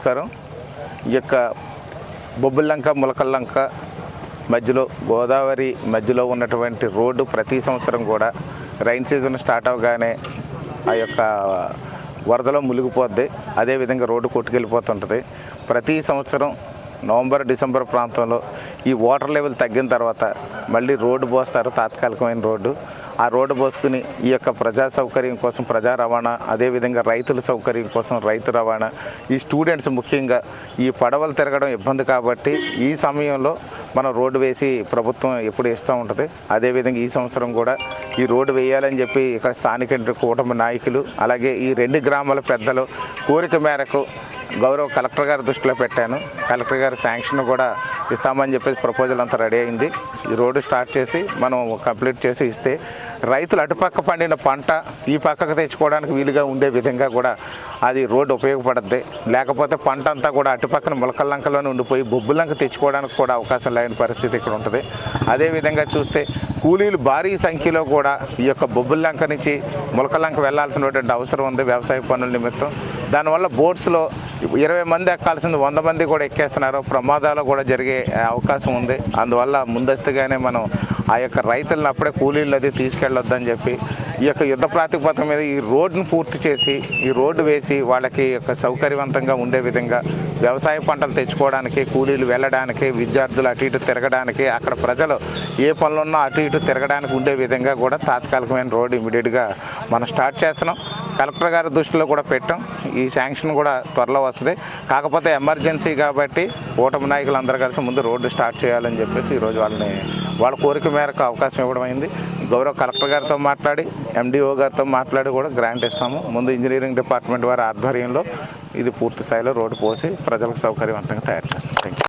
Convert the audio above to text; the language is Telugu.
నమస్కారం. ఈ యొక్క బొబ్బుల్లంక ములకల్లంక మధ్యలో గోదావరి మధ్యలో ఉన్నటువంటి రోడ్డు ప్రతి సంవత్సరం కూడా రైన్ సీజన్ స్టార్ట్ అవగానే ఆ యొక్క వరదలో మునిగిపోద్ది. అదేవిధంగా రోడ్డు కొట్టుకెళ్ళిపోతుంటుంది. ప్రతి సంవత్సరం నవంబర్ డిసెంబర్ ప్రాంతంలో ఈ వాటర్ లెవెల్ తగ్గిన తర్వాత మళ్ళీ రోడ్డు పోస్తారు. తాత్కాలికమైన రోడ్డు. ఆ రోడ్డు పోసుకుని ఈ యొక్క ప్రజా సౌకర్యం కోసం ప్రజా రవాణా అదేవిధంగా రైతుల సౌకర్యం కోసం రైతు రవాణా. ఈ స్టూడెంట్స్ ముఖ్యంగా ఈ పడవలు తిరగడం ఇబ్బంది కాబట్టి ఈ సమయంలో మనం రోడ్డు వేసి ప్రభుత్వం ఎప్పుడు ఇస్తూ ఉంటుంది. అదేవిధంగా ఈ సంవత్సరం కూడా ఈ రోడ్డు వేయాలని చెప్పి ఇక్కడ స్థానిక కూటమి నాయకులు అలాగే ఈ రెండు గ్రామాల పెద్దలు కోరిక మేరకు గౌరవ కలెక్టర్ గారి దృష్టిలో పెట్టాను. కలెక్టర్ గారి శాంక్షన్ కూడా ఇస్తామని చెప్పేసి ప్రపోజల్ అంతా రెడీ అయింది. ఈ రోడ్డు స్టార్ట్ చేసి మనం కంప్లీట్ చేసి ఇస్తే రైతులు అటుపక్క పండిన పంట ఈ పక్కకు తెచ్చుకోవడానికి వీలుగా ఉండే విధంగా కూడా అది రోడ్డు ఉపయోగపడుద్ది. లేకపోతే పంట అంతా కూడా అటుపక్కన ములకల్లంకలోనే ఉండిపోయి బొబ్బులంక తెచ్చుకోవడానికి కూడా అవకాశం లేని పరిస్థితి ఇక్కడ ఉంటుంది. అదేవిధంగా చూస్తే కూలీలు భారీ సంఖ్యలో కూడా ఈ యొక్క బొబ్బుల్లంక నుంచి ములకల్లంక వెళ్ళాల్సినటువంటి అవసరం ఉంది వ్యవసాయ పనుల నిమిత్తం. దానివల్ల బోట్స్లో ఇరవై మంది ఎక్కాల్సింది వంద మంది కూడా ఎక్కేస్తున్నారు. ప్రమాదాలు కూడా జరిగే అవకాశం ఉంది. అందువల్ల ముందస్తుగానే మనం ఆ యొక్క రైతులను అప్పుడే కూలీలు అది తీసుకెళ్ళొద్దని చెప్పి ఈ యొక్క యుద్ధ ప్రాతిపదిక మీద ఈ రోడ్డును పూర్తి చేసి ఈ రోడ్డు వేసి వాళ్ళకి యొక్క సౌకర్యవంతంగా ఉండే విధంగా వ్యవసాయ పంటలు తెచ్చుకోవడానికి కూలీలు వెళ్ళడానికి విద్యార్థులు అటు ఇటు తిరగడానికి అక్కడ ప్రజలు ఏ పనులున్నా అటు ఇటు తిరగడానికి ఉండే విధంగా కూడా తాత్కాలికమైన రోడ్డు ఇమీడియట్గా మనం స్టార్ట్ చేస్తున్నాం. కలెక్టర్ గారి దృష్టిలో కూడా పెట్టాం. ఈ శాంక్షన్ కూడా త్వరలో వస్తుంది. కాకపోతే ఎమర్జెన్సీ కాబట్టి ఓటమి నాయకులు అందరూ కలిసి ముందు రోడ్డు స్టార్ట్ చేయాలని చెప్పేసి ఈరోజు వాళ్ళని వాళ్ళ కోరిక మేరకు అవకాశం ఇవ్వడం అయింది. గౌరవ కలెక్టర్ గారితో మాట్లాడి ఎండిఓ గారితో మాట్లాడి కూడా గ్రాంట్ ఇస్తాము. ముందు ఇంజనీరింగ్ డిపార్ట్మెంట్ వారి ఆధ్వర్యంలో ఇది పూర్తి స్థాయిలో రోడ్డు పోసి ప్రజలకు సౌకర్యవంతంగా తయారు చేస్తాం. థ్యాంక్